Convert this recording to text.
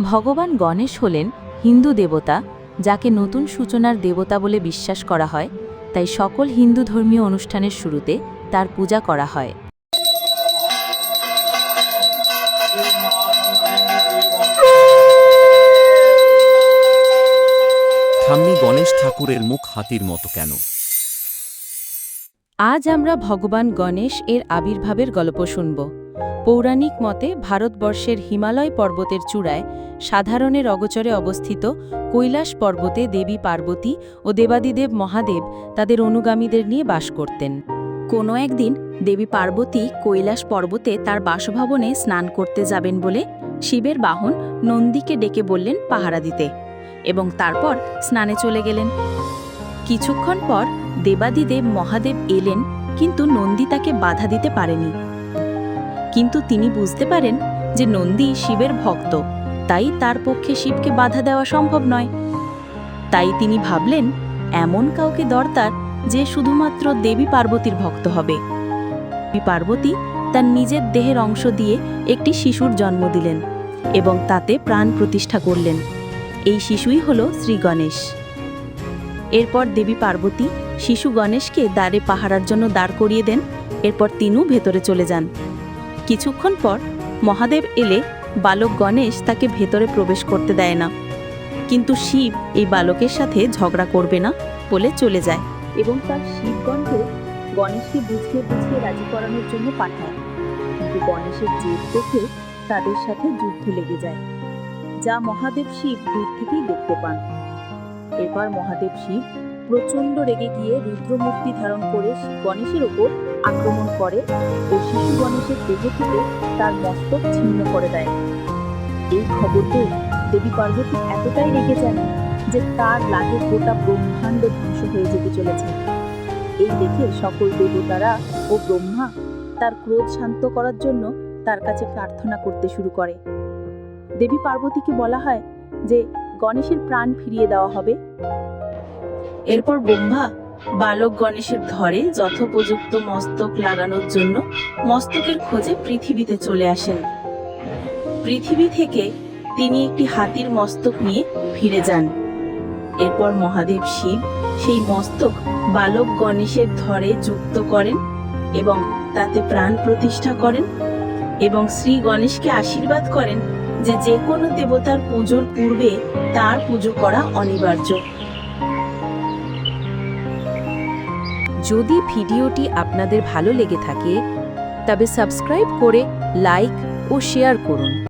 ভগবান গণেশ হলেন হিন্দু দেবতা যাকে নতুন সূচনার দেবতা বলে বিশ্বাস করা হয়। তাই সকল হিন্দু ধর্মীয় অনুষ্ঠানের শুরুতে তার পূজা করা হয়। ঠাম্মি গণেশ ঠাকুরের মুখ হাতির মতো কেন? আজ আমরা ভগবান গণেশ এর আবির্ভাবের গল্প শুনব। পৌরাণিক মতে, ভারতবর্ষের হিমালয় পর্বতের চূড়ায় সাধারণের অগচরে অবস্থিত কৈলাস পর্বতে দেবী পার্বতী ও দেবাদিদেব মহাদেব তাদের অনুগামীদের নিয়ে বাস করতেন। কোনো একদিন দেবী পার্বতী কৈলাস পর্বতে তার বাসভবনে স্নান করতে যাবেন বলে শিবের বাহন নন্দীকে ডেকে বললেন পাহারা দিতে এবং তারপর স্নানে চলে গেলেন। কিছুক্ষণ পর দেবাদিদেব মহাদেব এলেন, কিন্তু নন্দী তাকে বাধা দিতে পারেনি। কিন্তু তিনি বুঝতে পারেন যে নন্দী শিবের ভক্ত, তাই তার পক্ষে শিবকে বাধা দেওয়া সম্ভব নয়। তাই তিনি ভাবলেন, এমন কাউকে দরকার যে শুধুমাত্র দেবী পার্বতীর ভক্ত হবে। পার্বতী তার নিজের দেহের অংশ দিয়ে একটি শিশুর জন্ম দিলেন এবং তাতে প্রাণ প্রতিষ্ঠা করলেন। এই শিশুই হল শ্রী গণেশ। এরপর দেবী পার্বতী শিশু গণেশকে দ্বারে পাহারার জন্য দাঁড় করিয়ে দেন, এরপর তিনিও ভেতরে চলে যান। কিছুক্ষণ পর মহাদেব এলে বালক গণেশ তাকে ভেতরে প্রবেশ করতে দেয় না। কিন্তু শিব এই বালকের সাথে ঝগড়া করবে না বলে চলে যায় এবং তার শিবগণকে গণেশকে বুঝিয়ে বুঝিয়ে রাজি করানোর জন্য পাঠায়। কিন্তু গণেশের জেদ দেখে তাদের সাথে যুদ্ধ লেগে যায়, যা মহাদেব শিব দূর থেকেই দেখতে পান। এবার মহাদেব শিব প্রচণ্ড রেগে গিয়ে রুদ্রমূর্তি ধারণ করে গণেশের ওপর আক্রমণ করে ও শিশু গণেশের দেহ থেকে তার মস্তক ছিন্ন করে দেয়। এই খবর পেয়ে দেবী পার্বতী এতটাই রেগে যান যে তার লাগে গোটা ব্রহ্মাণ্ড ধ্বংস হয়ে যেতে চলেছে। এই দেখে সকল দেবতারা ও ব্রহ্মা তার ক্রোধ শান্ত করার জন্য তার কাছে প্রার্থনা করতে শুরু করে। দেবী পার্বতীকে বলা হয় যে, গণেশের প্রাণ ফিরিয়ে দেওয়া হবে। এরপর ব্রহ্মা বালক গণেশের ধরে যথোপযুক্ত মস্তক লাগানোর জন্য মস্তকের খোঁজে পৃথিবীতে চলে আসেন। পৃথিবী থেকে তিনি একটি হাতির মস্তক নিয়ে ফিরে যান। এরপর মহাদেব শিব সেই মস্তক বালক গণেশের ধরে যুক্ত করেন এবং তাতে প্রাণ প্রতিষ্ঠা করেন এবং শ্রী গণেশকে আশীর্বাদ করেন যে যে কোনো দেবতার পুজোর পূর্বে তার পুজো করা অনিবার্য। যদি ভিডিওটি আপনাদের ভালো লেগে থাকে তবে সাবস্ক্রাইব করে লাইক ও শেয়ার করুন।